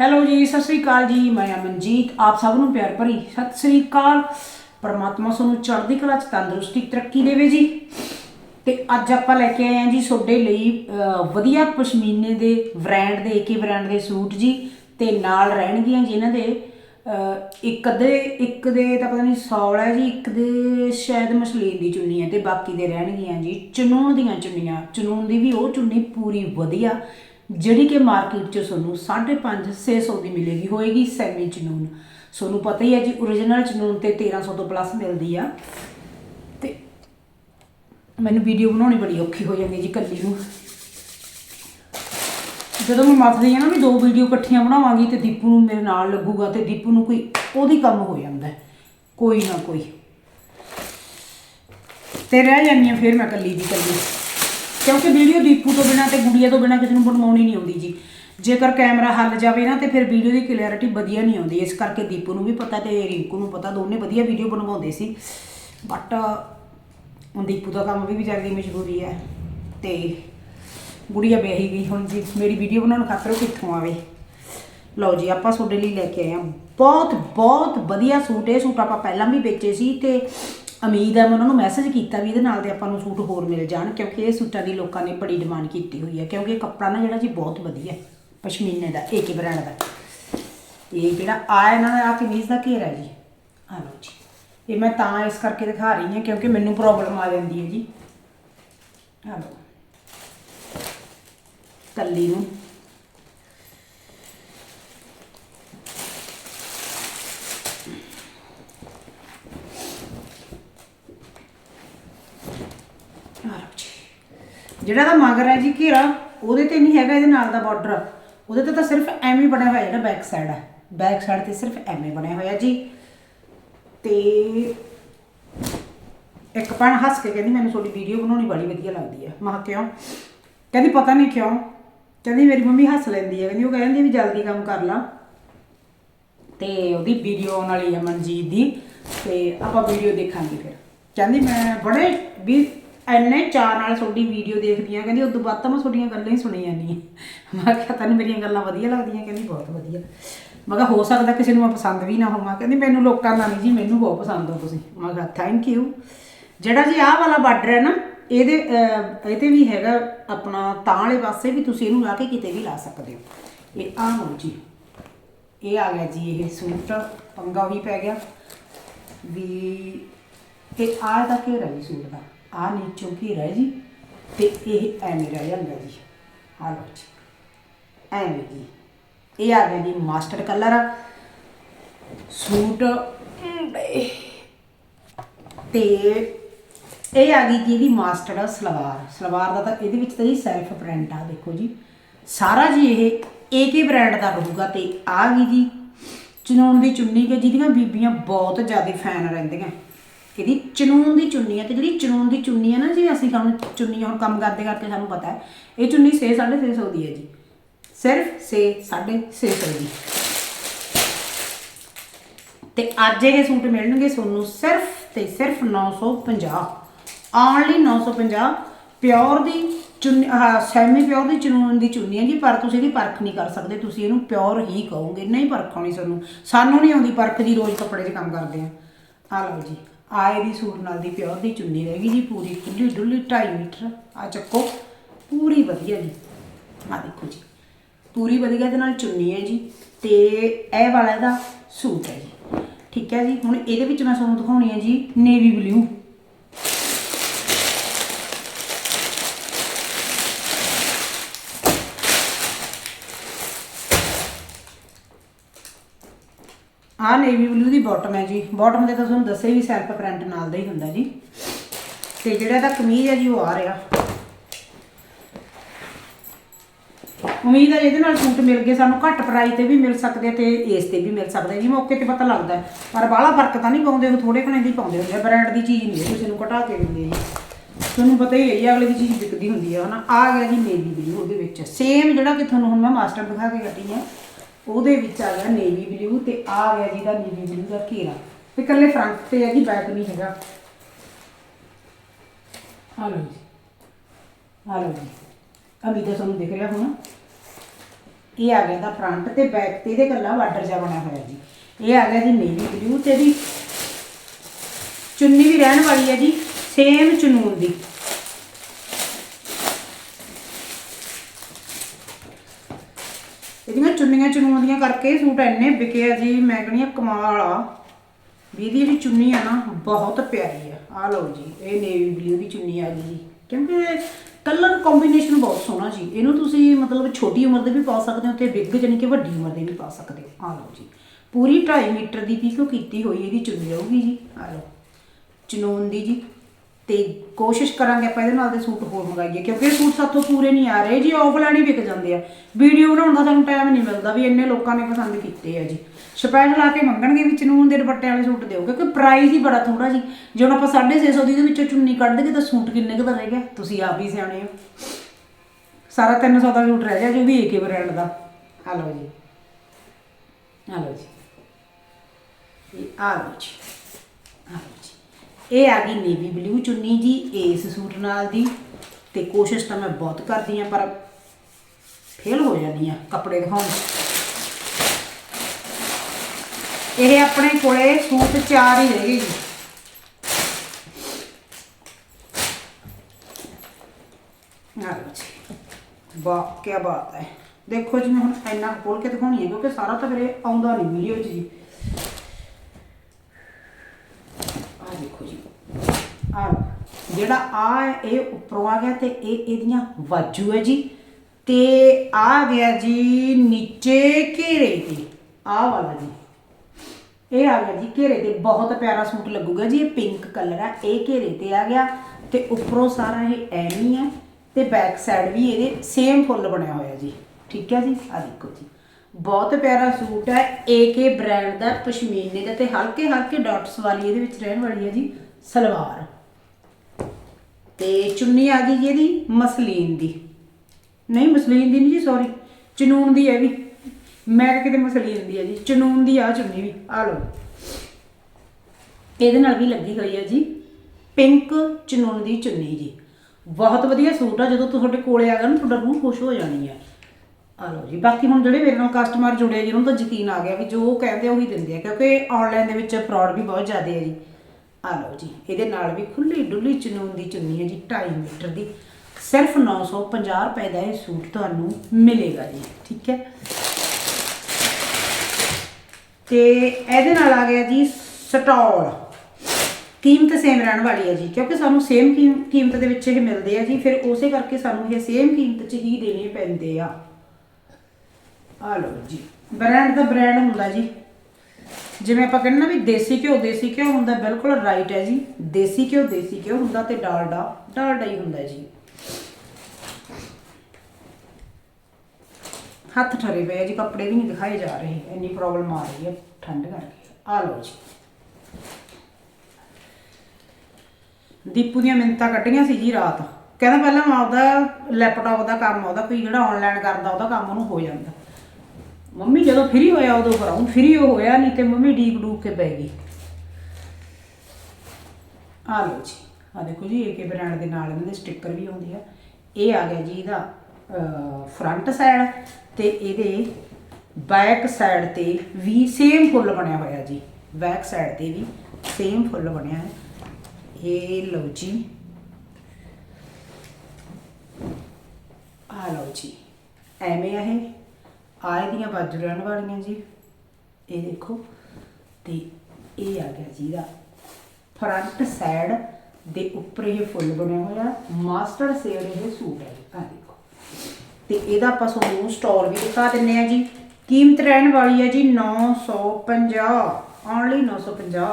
Hello ਜੀ, ਸਤਿ ਸ੍ਰੀ ਅਕਾਲ ਜੀ, ਮੈਂ ਅਮਨਜੀਤ ਆਪ ਸਭ ਨੂੰ ਪਿਆਰ ਭਰੀ ਸਤਿ ਸ੍ਰੀ ਅਕਾਲ। ਪਰਮਾਤਮਾ ਤੁਹਾਨੂੰ ਚੜ੍ਹਦੀ ਕਲਾ ਚ ਤੰਦਰੁਸਤੀ, ਤਰੱਕੀ ਦੇਵੇ ਜੀ। ਤੇ ਅੱਜ ਆਪਾਂ ਲੈ ਕੇ ਆਏ ਹਾਂ ਜੀ ਤੁਹਾਡੇ ਲਈ ਵਧੀਆ ਪਸ਼ਮੀਨੇ ਦੇ ਬ੍ਰਾਂਡ ਦੇ ਏਕੇ ਬ੍ਰਾਂਡ ਦੇ ਸੂਟ ਜੀ। ਤੇ ਨਾਲ ਰਹਿਣਗੀਆਂ ਜੀ ਇਹਨਾਂ ਦੇ ਇੱਕ ਦੇ ਇੱਕ ਦੇ ਤਾਂ ਪਤਾ ਨਹੀਂ ਸੌਲ ਹੈ ਜੀ, ਇੱਕ ਦੇ ਸ਼ਾਇਦ ਮਸਲੀਨ ਦੀ ਚੁੰਨੀ ਹੈ ਤੇ ਬਾਕੀ ਦੇ ਰਹਿਣਗੀਆਂ ਜੀ, ਚਨੂਨ ਦੀਆਂ ਚੁੰਨੀਆਂ। ਚਨੂਨ ਦੀ ਵੀ ਉਹ ਚੁੰਨੀ ਪੂਰੀ ਵਧੀਆ। ਜਿਹੜੀ ਕਿ ਮਾਰਕੀਟ 'ਚ ਤੁਹਾਨੂੰ 5.5 600 ਦੀ ਮਿਲੇਗੀ, ਹੋਏਗੀ ਸੈਮੀ ਚਨੂਨ ਤੁਹਾਨੂੰ ਪਤਾ ਹੀ ਹੈ ਜੀ origignal ਚਨੂਨ ਤੇ 1300 ਤੋਂ ਪਲੱਸ ਮਿਲਦੀ ਆ। ਤੇ ਮੈਨੂੰ ਵੀਡੀਓ ਬਣਾਉਣੀ ਬੜੀ ਔਖੀ ਹੋ ਜਾਂਦੀ ਜੀ ਕੱਲੀ ਨੂੰ। ਜਦੋਂ ਮੈਂ ਮੱਥਦੀ ਆ ਨਾ ਵੀ ਦੋ ਵੀਡੀਓ ਇਕੱਠੀਆਂ ਬਣਾਵਾਂਗੀ ਤੇ ਦੀਪੂ ਨੂੰ ਮੇਰੇ ਨਾਲ ਲੱਗੂਗਾ ਤੇ ਦੀਪੂ ਨੂੰ ਕੋਈ ਉਹਦੀ ਕੰਮ ਹੋ ਜਾਂਦਾ ਕੋਈ ਨਾ ਕੋਈ। ਤੇ ਰਹਿ ਜਾਂਦੀਆਂ ਫਿਰ ਮੈਂ ਕੱਲੀ ਦੀ ਕੱਲੀ ਕਿਉਂਕਿ ਵੀਡੀਓ ਦੀਪੂ ਤੋਂ ਬਿਨਾ ਤੇ ਗੁੜੀਆ ਤੋਂ ਬਿਨਾ ਕਿਸੇ ਨੂੰ ਬਣਵਾਉਣੀ ਨਹੀਂ ਆਉਂਦੀ ਜੀ। ਜੇਕਰ ਕੈਮਰਾ ਹੱਲ ਜਾਵੇ ਨਾ ਤੇ ਫਿਰ ਵੀਡੀਓ ਦੀ ਕਲੈਰਿਟੀ ਵਧੀਆ ਨਹੀਂ ਆਉਂਦੀ। ਇਸ ਕਰਕੇ ਦੀਪੂ ਨੂੰ ਵੀ ਪਤਾ ਤੇ ਰਿੰਕੂ ਨੂੰ ਪਤਾ, ਦੋਨੇ ਵਧੀਆ ਵੀਡੀਓ ਬਣਵਾਉਂਦੇ ਸੀ। ਬਟ ਦੀਪੂ ਦਾ ਕੰਮ ਵੀ ਵਿਚਾਰੀ ਦੀ ਮਜਬੂਰੀ ਹੈ ਤੇ ਗੁੜੀਆ ਵਿਆਹੀ ਗਈ ਹੁਣ ਜੀ। ਮੇਰੀ ਵੀਡੀਓ ਬਣਾਉਣ ਖਾਤਰ ਉਹ ਕਿੱਥੋਂ ਆਵੇ? ਲਓ ਜੀ, ਆਪਾਂ ਤੁਹਾਡੇ ਲਈ ਲੈ ਕੇ ਆਏ ਹਾਂ। ਬਹੁਤ ਬਹੁਤ ਵਧੀਆ ਸੂਟ। ਇਹ ਸੂਟ ਆਪਾਂ ਪਹਿਲਾਂ ਵੀ ਵੇਚੇ ਸੀ ਤੇ ਉਮੀਦ ਹੈ ਮੈਂ ਉਹਨਾਂ ਨੂੰ ਮੈਸੇਜ ਕੀਤਾ ਵੀ ਇਹਦੇ ਨਾਲ ਦੇ ਆਪਾਂ ਨੂੰ ਸੂਟ ਹੋਰ ਮਿਲ ਜਾਣ, ਕਿਉਂਕਿ ਇਹ ਸੂਟਾਂ ਦੀ ਲੋਕਾਂ ਨੇ ਬੜੀ ਡਿਮਾਂਡ ਕੀਤੀ ਹੋਈ ਹੈ, ਕਿਉਂਕਿ ਇਹ ਕੱਪੜਾ ਨਾ ਜਿਹੜਾ ਜੀ ਬਹੁਤ ਵਧੀਆ ਹੈ, ਪਸ਼ਮੀਨੇ ਦਾ ਏਕੇ ਬ੍ਰਾਂਡ ਦਾ। ਇਹ ਜਿਹੜਾ ਆ ਇਹਨਾਂ ਦਾ, ਆ ਕਮੀਜ਼ ਦਾ ਘੇਰਾ ਹੈ ਜੀ। ਆ ਲਓ ਜੀ। ਇਹ ਮੈਂ ਤਾਂ ਇਸ ਕਰਕੇ ਦਿਖਾ ਰਹੀ ਹਾਂ, ਕਿਉਂਕਿ ਮੈਨੂੰ ਪ੍ਰੋਬਲਮ ਆ ਜਾਂਦੀ ਹੈ ਜੀ। ਆ ਲਓ। ਕੱਲੀ ਨੂੰ ਆਹ ਲਓ ਜੀ। ਜਿਹੜਾ ਦਾ ਮਗਰ ਹੈ ਜੀ ਘੇਰਾ, ਉਹਦੇ ਤੇ ਨਹੀਂ ਹੈਗਾ ਇਹਦੇ ਨਾਲ ਦਾ ਬਾਰਡਰ ਉਹਦੇ ਤੇ ਤਾਂ ਸਿਰਫ ਐਵੇਂ ਬਣਿਆ ਹੋਇਆ ਜਿਹੜਾ ਬੈਕ ਸਾਈਡ ਹੈ। ਬੈਕ ਸਾਈਡ ਤੇ ਸਿਰਫ ਐਵੇਂ ਬਣਿਆ ਹੋਇਆ ਜੀ। ਤੇ ਇੱਕ ਭੈਣ ਹੱਸ ਕੇ ਕਹਿੰਦੀ, ਮੈਨੂੰ ਤੁਹਾਡੀ ਵੀਡੀਓ ਬਣਾਉਣੀ ਬੜੀ ਵਧੀਆ ਲੱਗਦੀ ਹੈ ਮੈਂ ਕਿਹਾ, ਕਿਉਂ? ਕਹਿੰਦੀ, ਪਤਾ ਨਹੀਂ ਕਿਉਂ? ਕਹਿੰਦੀ, ਮੇਰੀ ਮੰਮੀ ਹੱਸ ਲੈਂਦੀ ਹੈ ਕਹਿੰਦੀ, ਉਹ ਕਹਿੰਦੀ ਵੀ ਜਲਦੀ ਕੰਮ ਕਰ ਲਾ। ਤੇ ਉਹਦੀ ਵੀਡੀਓ ਆਉਣ ਵਾਲੀ ਹੈ ਮਨਜੀਤ ਦੀ। ਤੇ ਆਪਾਂ ਵੀਡੀਓ ਦੇਖਾਂਗੇ ਫਿਰ। ਕਹਿੰਦੀ, ਮੈਂ ਬੜੇ ਵੀ ਐਨੇ ਚਾਅ ਨਾਲ ਤੁਹਾਡੀ ਵੀਡੀਓ ਦੇਖਦੀ ਆ ਕਹਿੰਦੀ ਉਦੋਂ ਬਾਅਦ ਤਾਂ ਮੈਂ ਤੁਹਾਡੀਆਂ ਗੱਲਾਂ ਹੀ ਸੁਣੀ ਜਾਂਦੀ ਹਾਂ। ਮੈਂ ਕਿਹਾ ਤੈਨੂੰ ਮੇਰੀਆਂ ਗੱਲਾਂ ਵਧੀਆ ਲੱਗਦੀਆਂ, ਕਹਿੰਦੀ ਬਹੁਤ ਵਧੀਆ। ਮੈਂ ਕਿਹਾ ਹੋ ਸਕਦਾ ਕਿਸੇ ਨੂੰ ਮੈਂ ਪਸੰਦ ਵੀ ਨਾ ਹੋਵਾਂ, ਕਹਿੰਦੀ ਮੈਨੂੰ ਲੋਕਾਂ ਦਾ ਨਹੀਂ ਜੀ, ਮੈਨੂੰ ਬਹੁਤ ਪਸੰਦ ਹੋ ਤੁਸੀਂ। ਮੈਂ ਕਿਹਾ ਥੈਂਕ ਯੂ ਜਿਹੜਾ ਜੀ ਆਹ ਵਾਲਾ ਬਾਰਡਰ ਹੈ ਨਾ, ਇਹਦੇ ਇਹਦੇ ਵੀ ਹੈਗਾ ਆਪਣਾ ਤਾਂ ਵਾਲੇ ਪਾਸੇ ਵੀ ਤੁਸੀਂ ਇਹਨੂੰ ਲਾ ਕੇ ਕਿਤੇ ਵੀ ਲਾ ਸਕਦੇ ਹੋ। ਇਹ ਆਹ ਹੋ ਜੀ। ਇਹ ਆ ਗਿਆ ਜੀ, ਇਹ ਸੂਟ। ਪੰਗਾ ਵੀ ਪੈ ਗਿਆ। ਵੀ ਇਹ ਆਹ ਦਾ ਘੇਰਾ ਜੀ ਸੂਟ ਦਾ। ਆ ਨੀਚੋਂ ਕੀ ਰਹਿ ਜੀ? ਤੇ ਇਹ ਐਵੇਂ ਰਹਿ ਜਾਂਦਾ ਜੀ। ਆ ਲਓ ਜੀ। ਐਵੇਂ ਜੀ। ਇਹ ਆ ਗਿਆ ਜੀ ਮਾਸਟਰ ਕਲਰ। ਸੂਟ ਬੇ। ਤੇ ਇਹ ਆ ਗਈ ਜੀ ਇਹਦੀ ਮਾਸਟਰ ਸਲਵਾਰ। ਸਲਵਾਰ ਦਾ ਤਾਂ ਇਹਦੇ ਵਿੱਚ ਤਾਂ ਜੀ ਸੈਲਫ ਪ੍ਰਿੰਟ ਆ, ਦੇਖੋ ਜੀ। ਸਾਰਾ ਜੀ ਇਹ ਏਕੇ ਬ੍ਰਾਂਡ ਦਾ ਰਹੂਗਾ ਤੇ ਆ ਗਈ ਜੀ ਚਨੂਨ ਦੀ ਚੁੰਨੀ ਕਿ ਜਿਹਦੀਆਂ ਬੀਬੀਆਂ ਬਹੁਤ ਜ਼ਿਆਦਾ ਫੈਨ ਰਹਿੰਦੀਆਂ। ਇਹਦੀ ਚਨੂਨ ਦੀ ਚੁੰਨੀ ਹੈ ਤੇ ਜਿਹੜੀ ਚਨੂਨ ਦੀ ਚੁੰਨੀ ਹੈ ਨਾ ਜੀ, ਅਸੀਂ ਹੁਣ ਚੁੰਨੀ ਹੁਣ ਕੰਮ ਕਰਦੇ ਕਰਕੇ ਸਾਨੂੰ ਪਤਾ ਹੈ, ਇਹ ਚੁੰਨੀ 6 650 ਦੀ ਹੈ ਜੀ। ਸਿਰਫ 6 650 ਦੀ। ਤੇ ਅੱਜ ਇਹ ਸੂਟ ਮਿਲਣਗੇ ਤੁਹਾਨੂੰ ਸਿਰਫ ਤੇ ਸਿਰਫ 950 ਓਨਲੀ 950 ਪਿਓਰ ਦੀ ਚੁੰਨੀ, ਆਹ ਸੈਮੀ ਪਿਓਰ ਦੀ ਚੁੰਨੀ ਦੀ ਚੁੰਨੀ ਹੈ ਜੀ, ਪਰ ਤੁਸੀਂ ਇਹਦੀ ਪਰਖ ਨਹੀਂ ਕਰ ਸਕਦੇ, ਤੁਸੀਂ ਇਹਨੂੰ ਪਿਓਰ ਹੀ ਕਹੋਗੇ। ਨਹੀਂ ਪਰਖ ਆਉਣੀ ਸਾਨੂੰ। ਸਾਨੂੰ ਨਹੀਂ ਆਉਂਦੀ ਪਰਖ ਦੀ ਰੋਜ਼ ਕੱਪੜੇ 'ਚ ਕੰਮ ਕਰਦੇ ਆ। ਆ ਲਓ ਜੀ। ਆ ਇਹਦੀ ਸੂਟ ਨਾਲ ਦੀ ਪਿਓਰ ਦੀ ਚੁੰਨੀ ਰਹਿ ਗਈ ਜੀ, ਪੂਰੀ ਖੁੱਲੀ ਡੁੱਲੀ 2.5 ਮੀਟਰ। ਆ ਚੱਕੋ, ਪੂਰੀ ਵਧੀਆ ਜੀ। ਆ ਦੇਖੋ ਜੀ, ਪੂਰੀ ਵਧੀਆ ਦੇ ਨਾਲ ਚੁੰਨੀ ਹੈ ਜੀ ਤੇ ਇਹ ਵਾਲਾ ਇਹਦਾ ਸੂਟ ਹੈ ਜੀ। ਠੀਕ ਹੈ ਜੀ, ਹੁਣ ਇਹਦੇ ਵਿੱਚ ਮੈਂ ਤੁਹਾਨੂੰ ਦਿਖਾਉਣੀ ਹੈ ਜੀ ਨੇਵੀ ਬਲੂ। ਆਹ ਨੇਵੀ ਬਲੂ ਦੀ ਬਾਟਮ ਹੈ ਜੀ। ਬਾਟਮ ਦੇ ਤਾਂ ਤੁਹਾਨੂੰ ਦੱਸਿਆ ਵੀ ਸੈਲਫ ਪ੍ਰਿੰਟ ਨਾਲ ਦਾ ਹੀ ਹੁੰਦਾ ਜੀ। ਤੇ ਜਿਹੜਾ ਇਹਦਾ ਕਮੀਜ਼ ਹੈ ਜੀ ਉਹ ਆ ਰਿਹਾ। ਉਮੀਦ ਹੈ ਇਹਦੇ ਨਾਲ ਸੂਟ ਮਿਲ ਗਏ, ਸਾਨੂੰ ਘੱਟ ਪ੍ਰਾਈਸ ਤੇ ਵੀ ਮਿਲ ਸਕਦੇ ਆ ਤੇ ਇਸ ਤੇ ਵੀ ਮਿਲ ਸਕਦੇ। ਆ ਜੀ ਮੌਕੇ ਤੇ ਪਤਾ ਲੱਗਦਾ ਹੈ। ਪਰ ਬਾਹਲਾ ਫ਼ਰਕ ਤਾਂ ਨਹੀਂ ਪਾਉਂਦੇ, ਉਹ ਥੋੜੇ ਘਣੇ ਦੀ ਪਾਉਂਦੇ ਹੁੰਦੇ ਆ। ਬ੍ਰਾਂਡ ਦੀ ਚੀਜ਼ ਨਹੀਂ ਹੈ, ਕਿਸੇ ਨੂੰ ਘਟਾ ਕੇ ਦਿੰਦੇ ਜੀ। ਤੁਹਾਨੂੰ ਪਤਾ ਹੀ ਹੈ ਜੀ, ਅਗਲੇ ਦੀ ਚੀਜ਼ ਵਿਕਦੀ ਹੁੰਦੀ ਹੈ ਹਨਾ। ਆ ਗਿਆ ਜੀ ਨੇਵੀ ਬਲੂ, ਉਹਦੇ ਵਿੱਚ। ਸੇਮ ਜਿਹੜਾ ਕਿ ਤੁਹਾਨੂੰ ਹੁਣ ਮੈਂ ਮਾਸਟਰ ਦਿਖਾ ਕੇ ਕੱਟੀ ਹੈ ਉਹਦੇ ਵਿੱਚ ਆ ਗਿਆ ਨੇਵੀ ਬਲੂ ਤੇ ਆ ਗਿਆ ਜੀ ਦਾ ਨੇਵੀ ਬਲੂ ਦਾ ਘੇਰਾ। ਤੇ ਇਕੱਲੇ ਫਰੰਟ ਤੇ ਹੈ ਜੀ ਬੈਕ ਨਹੀਂ ਹੈਗਾ। ਆ ਲਓ ਜੀ। ਆ ਲਓ ਜੀ। ਅਭੀ ਤਾਂ ਤੁਹਾਨੂੰ ਦਿਖ ਰਿਹਾ ਹੋਣਾ। ਇਹ ਆ ਗਿਆ ਦਾ ਫਰੰਟ ਤੇ ਬੈਕ ਤੇ ਇਹਦੇ ਕੱਲਾ ਬਾਰਡਰ ਜਿਹਾ ਬਣਿਆ ਹੋਇਆ ਜੀ। ਇਹ ਆ ਗਿਆ ਜੀ ਨੇਵੀ ਬਲੂ ਤੇ ਇਹਦੀ ਚੁੰਨੀ ਵੀ ਰਹਿਣ ਵਾਲੀ ਹੈ ਜੀ ਸੇਮ ਚਨੂਨ ਦੀ ਇਹਦੀਆਂ ਚੁੰਨੀਆਂ ਚਨੂਨ ਕਰਕੇ ਸੂਟ ਇੰਨੇ ਵਿਕੇ ਆ ਜੀ, ਮੈਂ ਕਹਿੰਦੀ ਆ ਕਮਾਲ ਆ। ਵੀ ਇਹਦੀ ਜਿਹੜੀ ਚੁੰਨੀ ਆ ਨਾ, ਬਹੁਤ ਪਿਆਰੀ ਆ। ਆ ਲਓ ਜੀ, ਇਹ ਨੇਵੀ ਬਲੂ ਦੀ ਚੁੰਨੀ ਆ ਗਈ ਜੀ। ਕਿਉਂਕਿ ਕਲਰ ਕੰਬੀਨੇਸ਼ਨ ਬਹੁਤ ਸੋਹਣਾ ਜੀ। ਇਹਨੂੰ ਤੁਸੀਂ ਮਤਲਬ ਛੋਟੀ ਉਮਰ ਦੇ ਵੀ ਪਾ ਸਕਦੇ ਹੋ ਤੇ ਬਿੱਗ ਜਾਨੀ ਕਿ ਵੱਡੀ ਉਮਰ ਦੇ ਵੀ ਪਾ ਸਕਦੇ ਹੋ। ਆ ਲਓ ਜੀ, ਪੂਰੀ 2.5 ਮੀਟਰ ਦੀ ਪੀਕੋ ਕੀਤੀ ਹੋਈ ਇਹਦੀ ਚੁੰਨੀ ਰਹੂਗੀ ਜੀ। ਆ ਲਓ, ਚਨੂਨ ਦੀ ਜੀ। ਤੇ ਕੋਸ਼ਿਸ਼ ਕਰਾਂਗੇ ਆਪਾਂ ਇਹਦੇ ਨਾਲ ਦੇ ਸੂਟ ਹੋਰ ਮੰਗਾਈਏ, ਕਿਉਂਕਿ ਇਹ ਸੂਟ ਸਾਥੋਂ ਪੂਰੇ ਨਹੀਂ ਆ ਰਹੇ, ਜੀ ਆਫਲਾਈਨ ਹੀ ਵਿਕ ਜਾਂਦੇ ਆ। ਵੀਡੀਓ ਬਣਾਉਣ ਦਾ ਸਾਨੂੰ ਟਾਈਮ ਨਹੀਂ ਮਿਲਦਾ ਵੀ ਇੰਨੇ ਲੋਕਾਂ ਨੇ ਪਸੰਦ ਕੀਤੇ ਆ ਜੀ। ਸਪੈਸ਼ਲ ਆ ਕੇ ਮੰਗਣਗੇ ਵਿੱਚ ਚਨੂਨ ਦੇ ਦੁਪੱਟੇ ਵਾਲੇ ਸੂਟ ਦਿਓ, ਕਿਉਂਕਿ ਪ੍ਰਾਈਸ ਹੀ ਬੜਾ ਥੋੜਾ ਜੀ। ਜੇ ਹੁਣ ਆਪਾਂ 650 ਦੀ ਦੇ ਵਿੱਚੋਂ ਚੁੰਨੀ ਕੱਢ ਦਈਏ ਤਾਂ ਸੂਟ ਕਿੰਨੇ ਕੁ ਦਾ ਰਹਿ ਗਿਆ? ਤੁਸੀਂ ਆਪ ਹੀ ਸਿਆਣੇ ਹੋ। ਸਾਰਾ 300 ਦਾ ਸੂਟ ਰਹਿ ਗਿਆ ਜੋ ਵੀ ਏਕੇ ਬ੍ਰਾਂਡ ਦਾ। ਆ ਲਓ ਜੀ। ਆ ਲਓ ਜੀ। ਇਹ ਆ ਆ ਲਓ ਜੀ। ਇਹ ਆ ਗਈ ਨੇਵੀ ਬਲੂ ਚੁੰਨੀ ਜੀ ਇਸ ਸੂਟ ਨਾਲ ਦੀ ਤੇ ਕੋਸ਼ਿਸ਼ ਤਾਂ ਮੈਂ ਬਹੁਤ ਕਰਦੀ ਆ ਪਰ ਫੇਲ ਹੋ ਜਾਂਦੀ ਆ ਕੱਪੜੇ ਦਿਖਾਉਣ ਇਹ ਆਪਣੇ ਕੋਲੇ ਸੂਟ ਚਾਰ ਹੀ ਰਹਿ ਗਏ ਜੀ। ਆ ਜੀ ਵਾਹ ਕੀ ਬਾਤ ਹੈ। ਦੇਖੋ ਜੀ, ਮੈਂ ਹੁਣ ਇੰਨਾ ਖੋਲ ਕੇ ਦਿਖਾਉਣੀ ਹੈ, ਕਿਉਂਕਿ ਸਾਰਾ ਤਾਂ ਮੇਰੇ ਆਉਂਦਾ ਨਹੀਂ ਵੀਡੀਓ 'ਚ ਜੀ ਆ ਦੇਖੋ ਜੀ ਆ ਜਿਹੜਾ ਆ ਹੈ, ਇਹ ਉੱਪਰੋਂ ਆ ਗਿਆ ਤੇ ਇਹ ਇਹਦੀਆਂ ਵਾਜੂ ਹੈ ਜੀ। ਤੇ ਆ ਗਿਆ ਜੀ ਨੀਚੇ ਘੇਰੇ ਤੇ। ਆ ਵਾਲਾ ਜੀ। ਇਹ ਆ ਗਿਆ ਜੀ ਘੇਰੇ ਤੇ। ਬਹੁਤ ਪਿਆਰਾ ਸੂਟ ਲੱਗੂਗਾ ਜੀ ਇਹ ਪਿੰਕ ਕਲਰ ਹੈ ਇਹ ਘੇਰੇ ਤੇ ਆ ਗਿਆ ਤੇ ਉੱਪਰੋਂ ਸਾਰਾ ਇਹ ਐਵੇਂ ਹੈ ਤੇ ਬੈਕ ਸਾਈਡ ਵੀ ਇਹਦੇ ਸੇਮ ਫੁੱਲ ਬਣਿਆ ਹੋਇਆ ਜੀ। ਠੀਕ ਹੈ ਜੀ? ਆ ਦੇਖੋ ਜੀ। ਬਹੁਤ ਪਿਆਰਾ ਸੂਟ ਹੈ ਏਕੇ ਬ੍ਰਾਂਡ ਦਾ ਪਸ਼ਮੀਨੇ ਦਾ ਤੇ ਹਲਕੇ ਹਲਕੇ ਡਾਟਸ ਵਾਲੀ ਇਹਦੇ ਵਿੱਚ ਰਹਿਣ ਵਾਲੀ ਹੈ ਜੀ ਸਲਵਾਰ। ਤੇ ਚੁੰਨੀ ਆ ਗਈ ਜੀ ਇਹਦੀ ਮਸਲੀਨ ਦੀ। ਨਹੀਂ, ਮਸਲੀਨ ਦੀ ਨਹੀਂ ਜੀ ਸੌਰੀ ਚਨੂਨ ਦੀ ਹੈ ਵੀ। ਮੈਂ ਕਿਹਾ ਕਿਤੇ ਮਸਲੀਨ ਦੀ ਹੈ ਜੀ। ਚਨੂਨ ਦੀ ਆ ਚੁੰਨੀ ਵੀ। ਆ ਲਓ। ਇਹਦੇ ਨਾਲ ਵੀ ਲੱਗੀ ਹੋਈ ਹੈ ਜੀ। ਪਿੰਕ ਚਨੂਨ ਦੀ ਚੁੰਨੀ ਜੀ। ਬਹੁਤ ਵਧੀਆ ਸੂਟ ਆ। ਜਦੋਂ ਤੁਹਾਡੇ ਕੋਲੇ ਆ ਗਿਆ ਨਾ, ਤੁਹਾਡਾ ਰੂਹ ਖੁਸ਼ ਹੋ ਜਾਣੀ ਹੈ ਆ ਲਓ ਜੀ। ਬਾਕੀ ਹੁਣ ਜਿਹੜੇ ਮੇਰੇ ਨਾਲ ਕਸਟਮਰ ਜੁੜੇ ਆ ਜਿਹਨੂੰ ਤਾਂ ਯਕੀਨ ਆ ਗਿਆ ਵੀ ਜੋ ਕਹਿੰਦੇ ਉਹੀ ਦਿੰਦੇ ਆ। ਕਿਉਂਕਿ ਆਨਲਾਈਨ ਦੇ ਵਿੱਚ ਫਰਾਡ ਵੀ ਬਹੁਤ ਜ਼ਿਆਦਾ ਹੈ ਜੀ। ਆ ਲਓ ਜੀ, ਇਹਦੇ ਨਾਲ ਵੀ ਖੁੱਲੀ ਡੁੱਲੀ ਚਨੂਨ ਦੀ ਚੁੰਨੀ ਹੈ ਜੀ 2.5 ਮੀਟਰ ਦੀ। ਸਿਰਫ 950 ਰੁਪਏ ਦਾ ਇਹ ਸੂਟ ਤੁਹਾਨੂੰ ਮਿਲੇਗਾ ਜੀ, ਠੀਕ ਹੈ? ਤੇ ਇਹਦੇ ਨਾਲ ਆ ਗਿਆ ਜੀ ਸਟਾਲ। ਕੀਮਤ ਸੇਮ ਰਹਿਣ ਵਾਲੀ ਹੈ ਜੀ, ਕਿਉਂਕਿ ਸਾਨੂੰ ਸੇਮ ਕੀਮਤ ਦੇ ਵਿੱਚ ਇਹ ਮਿਲਦੇ ਆ ਜੀ, ਫਿਰ ਉਸੇ ਕਰਕੇ ਸਾਨੂੰ ਇਹ ਸੇਮ ਕੀਮਤ 'ਚ ਹੀ ਦੇਣੇ ਪੈਂਦੇ ਆ। ਆ ਲਓ ਜੀ ਬ੍ਰਾਂਡ ਦਾ ਬ੍ਰਾਂਡ ਹੁੰਦਾ ਜੀ। ਜਿਵੇਂ ਆਪਾਂ ਕਹਿੰਦੇ ਨਾ ਵੀ ਦੇਸੀ ਘਿਓ ਦੇਸੀ ਘਿਓ ਹੁੰਦਾ ਬਿਲਕੁਲ ਰਾਈਟ ਹੈ ਜੀ। ਦੇਸੀ ਘਿਓ ਦੇਸੀ ਘਿਓ ਹੁੰਦਾ ਤੇ ਡਾਲਡਾ ਡਾਲਡਾ ਹੀ ਹੁੰਦਾ ਜੀ। ਹੱਥ ਠਰੇ ਪਏ ਜੀ, ਕੱਪੜੇ ਵੀ ਨਹੀਂ ਦਿਖਾਏ ਜਾ ਰਹੇ। ਇੰਨੀ ਪ੍ਰੋਬਲਮ ਆ ਰਹੀ ਹੈ, ਠੰਡ ਕਰਕੇ। ਆ ਲਓ ਜੀ। ਦੀਪੂ ਦੀਆਂ ਮਿੰਤਾਂ ਕੱਢੀਆਂ ਸੀ ਜੀ ਰਾਤ। ਕਹਿੰਦਾ ਪਹਿਲਾਂ ਮੈਂ ਆਪਦਾ ਲੈਪਟਾਪ ਦਾ ਕੰਮ ਉਹਦਾ ਕੋਈ ਜਿਹੜਾ ਆਨਲਾਈਨ ਕਰਦਾ ਉਹਦਾ ਕੰਮ ਉਹਨੂੰ ਹੋ ਜਾਂਦਾ। ਮੰਮੀ ਜਦੋਂ ਫ੍ਰੀ ਹੋਇਆ ਉਦੋਂ ਕਰਾਉਂ ਫ੍ਰੀ ਉਹ ਹੋਇਆ ਨਹੀਂ ਤੇ ਮੰਮੀ ਡੀਕ ਡੂਕ ਕੇ ਪੈ ਗਈ। ਆ ਲਓ ਜੀ ਆ ਦੇਖੋ ਜੀ ਏਕੇ ਬ੍ਰਾਂਡ ਦੇ ਨਾਲ ਇਹਨਾਂ ਦੇ ਸਟicker ਵੀ ਆਉਂਦੇ ਆ। ਇਹ ਆ ਗਿਆ ਜੀ ਇਹਦਾ ਫਰੰਟ ਸਾਈਡ ਤੇ ਇਹਦੇ ਬੈਕ ਸਾਈਡ ਤੇ ਵੀ ਸੇਮ ਫੁੱਲ ਬਣਿਆ ਹੋਇਆ ਜੀ। ਬੈਕ ਸਾਈਡ ਤੇ ਵੀ ਸੇਮ ਫੁੱਲ ਬਣਿਆ ਹੈ। ਇਹ ਲਓ ਜੀ। ਆ ਲਓ ਜੀ, ਐਵੇਂ ਆ ਇਹ। ਆ ਇਹਦੀਆਂ ਬਾਜੂ ਰਹਿਣ ਵਾਲੀਆਂ ਜੀ। ਇਹ ਦੇਖੋ, ਤੇ ਇਹ ਆ ਗਿਆ ਜੀ ਦਾ ਫਰੰਟ ਸਾਈਡ ਦੇ ਉੱਪਰ ਇਹ ਫੁੱਲ ਬਣਿਆ ਹੋਇਆ ਮਾਸਟਰ ਸ਼ੇਡ ਇਹ ਸੂਟ ਹੈ। ਆ ਦੇਖੋ। ਤੇ ਇਹਦਾ ਆਪਾਂ ਤੁਹਾਨੂੰ ਸਟੋਰ ਵੀ ਦਿਖਾ ਦਿੰਨੇ ਆ ਜੀ। ਕੀਮਤ ਰਹਿਣ ਵਾਲੀ ਹੈ ਜੀ 950 ਓਨਲੀ 950